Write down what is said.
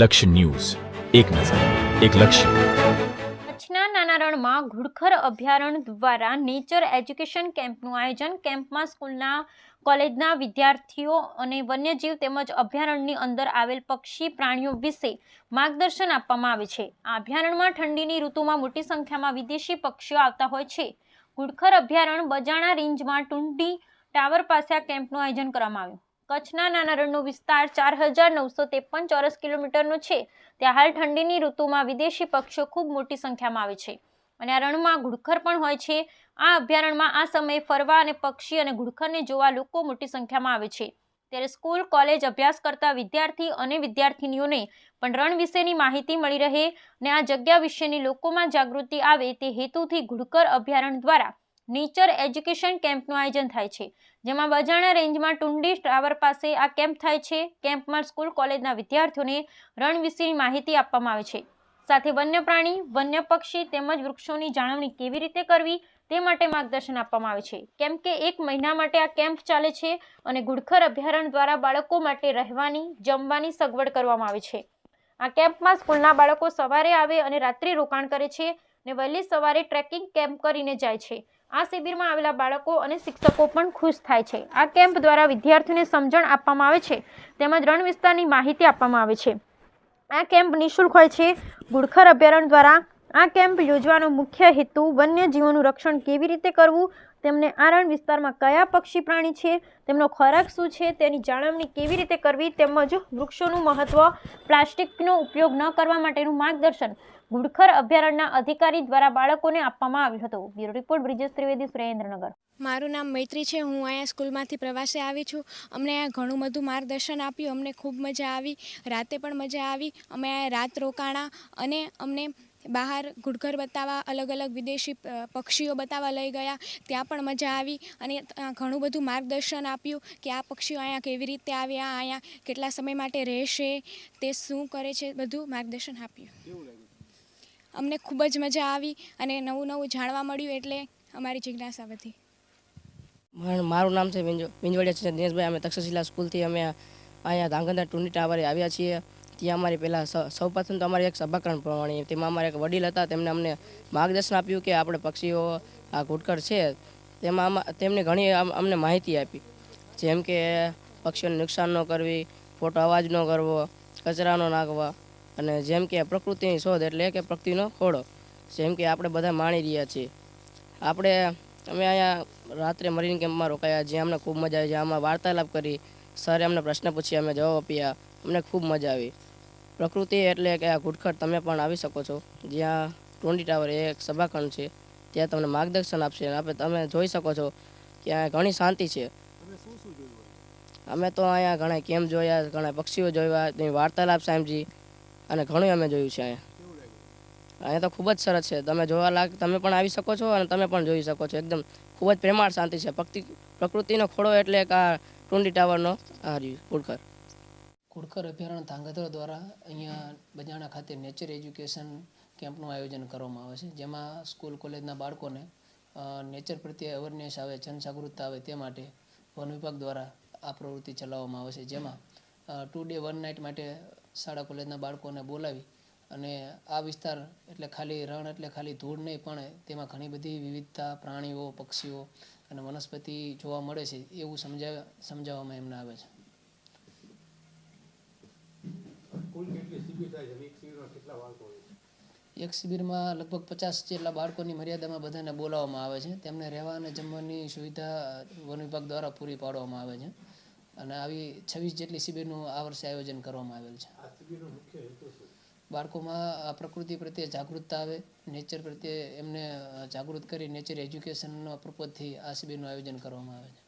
લક્ષ્ય ન્યૂઝ. એક નજર, એક લક્ષ્ય. કચ્છના નાના રણમાં ઘુડખર અભયારણ્ય દ્વારા નેચર એજ્યુકેશન કેમ્પનું આયોજન કેમ્પમાં સ્કૂલના, કોલેજના વિદ્યાર્થીઓ અને વન્યજીવ તેમજ અભયારણ્યની અંદર આવેલ પક્ષી પ્રાણીઓ વિશે માર્ગદર્શન આપવામાં આવે છે. આ અભયારણ્યમાં ઠંડીની ઋતુમાં મોટી સંખ્યામાં વિદેશી પક્ષીઓ આવતા હોય છે. ઘુડખર અભયારણ્ય બજાણા રેન્જમાં ટુંડી ટાવર પાસે આ કેમ્પનું આયોજન કરવામાં આવ્યું. કચ્છના નાના રણનો વિસ્તાર ચાર હજાર નવસો ત્રેપન ચોરસ કિલોમીટરનો છે. ત્યાં હાલ ઠંડીની ઋતુમાં વિદેશી પક્ષીઓ ખૂબ મોટી સંખ્યામાં આવે છે. અને આ રણમાં ઘુડખર પણ હોય છે. આ અભયારણ્યમાં આ સમયે ફરવા અને પક્ષી અને ઘુડખરને જોવા લોકો મોટી સંખ્યામાં આવે છે. ત્યારે સ્કૂલ, કોલેજ અભ્યાસ કરતા વિદ્યાર્થી અને વિદ્યાર્થિનીઓને પણ રણ વિશેની માહિતી મળી રહે અને આ જગ્યા વિશેની લોકોમાં જાગૃતિ આવે તે હેતુથી ઘુડકર અભયારણ્ય દ્વારા નેચર એજ્યુકેશન કેમ્પનું આયોજન થાય છે, જેમાં બજાણા રેન્જમાં ટુંડી ટાવર પાસે આ કેમ્પ થાય છે. કેમ્પમાં સ્કૂલ, કોલેજના વિદ્યાર્થીઓને રણ વિશેની માહિતી આપવામાં આવે છે. સાથે વન્ય પ્રાણી વન્ય પક્ષી તેમજ વૃક્ષોની જાળવણી કેવી રીતે કરવી તે માટે માર્ગદર્શન આપવામાં આવે છે. કેમ કે એક મહિના માટે આ કેમ્પ ચાલે છે અને ઘુડખર અભયારણ્ય દ્વારા બાળકો માટે રહેવાની, જમવાની સગવડ કરવામાં આવે છે. આ કેમ્પમાં સ્કૂલના બાળકો સવારે આવે અને રાત્રે રોકાણ કરે છે અને વહેલી સવારે ટ્રેકિંગ કેમ્પ કરીને જાય છે. આ શિબિરમાં આવેલા બાળકો અને શિક્ષકો પણ ખુશ થાય છે. આ કેમ્પ દ્વારા વિદ્યાર્થીઓને સમજણ આપવામાં આવે છે તેમજ રણ વિસ્તારની માહિતી આપવામાં આવે છે. આ કેમ્પ નિઃશુલ્ક હોય છે. ગુડખર અભયારણ્ય દ્વારા આ કેમ્પ યોજવાનો મુખ્ય હેતુ વન્યજીવોનું રક્ષણ કેવી રીતે કરવું, તેમને આ રણ વિસ્તારમાં કયા પક્ષી પ્રાણી છે, તેમનો ખોરાક શું છે, તેની જાળવણી કેવી રીતે કરવી, તેમજ વૃક્ષોનું મહત્ત્વ પ્લાસ્ટિકનો ઉપયોગ ન કરવા માટેનું માર્ગદર્શન ગુડખર અભયારણ્યના અધિકારી દ્વારા બાળકોને આપવામાં આવ્યું હતું. Bureau report Brijesh Trivedi Surendranagar. મારું નામ મૈત્રી છે. હું અહીંયા સ્કૂલમાંથી પ્રવાસે આવી છું. અમને અહીંયા ઘણું બધું માર્ગદર્શન આપ્યું. અમને ખૂબ મજા આવી. રાતે પણ મજા આવી. અમે અહીંયા રાત રોકાણા અને અમને બહાર ઘુડઘર બતાવવા અલગ અલગ વિદેશી પક્ષીઓ બતાવવા લઈ ગયા. ત્યાં પણ મજા આવી અને ઘણું બધું માર્ગદર્શન આપ્યું કે આ પક્ષીઓ અહીંયા કેવી રીતે આવ્યા અહીંયા કેટલા સમય માટે રહેશે તે શું કરે છે બધું માર્ગદર્શન આપ્યું. અમને ખૂબ જ મજા આવી અને નવું નવું જાણવા મળ્યું એટલે અમારી જિજ્ઞાસા વધી. મારું નામ છે મિંજો દિનેશભાઈ. અમે તક્ષશિલા સ્કૂલથી અમે અહીંયા ધાંગધ્રા ટુંડી ટાવરે આવ્યા છીએ. ત્યાં અમારી પહેલાં સૌ પ્રથમ તો અમારી એક સભાકરણ પ્રમાણે તેમાં અમારા એક વડીલ હતા. તેમણે અમને માર્ગદર્શન આપ્યું કે આપણે પક્ષીઓ, આ ઘૂટકર છે. તેમાં તેમને ઘણી અમને માહિતી આપી. જેમ કે પક્ષીઓને નુકસાન ન કરવી, ખોટો અવાજ ન કરવો કચરા ન નાખવા અને જેમ કે પ્રકૃતિની શોધ એટલે કે પ્રકૃતિનો ખોળો જેમ કે આપણે બધા માણી રહ્યા છીએ. આપણે અમે અહીંયા રાત્રે મરીન કેમ્પમાં રોકાયા જ્યાં અમને ખૂબ મજા આવી જ્યાં અમે વાર્તાલાપ કરી સરે અમને પ્રશ્ન પૂછ્યા અમે જવાબ આપ્યા. અમને ખૂબ મજા આવી. પ્રકૃતિ એટલે કે આ ઘૂટખટ તમે પણ આવી શકો છો. જ્યાં ટોન્ડી ટાવર એ એક સભાખંડ છે ત્યાં તમને માર્ગદર્શન આપશે આપણે તમે જોઈ શકો છો કે અહીંયા ઘણી શાંતિ છે. અમે તો અહીંયા ઘણા કેમ્પ જોયા ઘણા પક્ષીઓ જોયા વાર્તાલાપ સાંભળી. અને ઘણું અમે જોયું છે અહીંયા. અહીંયા તો ખૂબ જ સરસ છે. તમે જોવા લાગ તમે પણ આવી શકો છો અને તમે પણ જોઈ શકો છો. એકદમ ખૂબ જ પ્રેમાળ શાંતિ છે. પ્રકૃતિ પ્રકૃતિનો ખોળો એટલે એક આ ટુંડી ટાવરનો આ કુડખર. કુડખર અભયારણ્ય ધાંગધ્રા દ્વારા અહીંયા બજાણા ખાતે નેચર એજ્યુકેશન કેમ્પનું આયોજન કરવામાં આવે છે. જેમાં સ્કૂલ, કોલેજના બાળકોને નેચર પ્રત્યે અવેરનેસ આવે, જનજાગૃતતા આવે તે માટે વન વિભાગ દ્વારા આ પ્રવૃત્તિ ચલાવવામાં આવે છે. જેમાં ટુ ડે વન નાઇટ માટે શાળા કોલેજના બાળકોને બોલાવી અને આ વિસ્તાર એટલે ખાલી રણ એટલે ખાલી ધૂળ નહીં પણ તેમાં ઘણી બધી વિવિધતા પ્રાણીઓ પક્ષીઓ અને વનસ્પતિ જોવા મળે છે એવું સમજાવ સમજાવવામાં એમને આવે છે. એક શિબિરમાં લગભગ પચાસ જેટલા બાળકોની મર્યાદામાં બધાને બોલાવવામાં આવે છે. તેમને રહેવા અને જમવાની સુવિધા વન વિભાગ દ્વારા પૂરી પાડવામાં આવે છે. અને આવી છવ્વીસ જેટલી શિબિરનું આ વર્ષે આયોજન કરવામાં આવેલ છે. બાળકોમાં આ પ્રકૃતિ પ્રત્યે જાગૃતતા આવે નેચર પ્રત્યે એમને જાગૃત કરી નેચર એજ્યુકેશનના પ્રપોજથી આ શિબિરનું આયોજન કરવામાં આવે છે.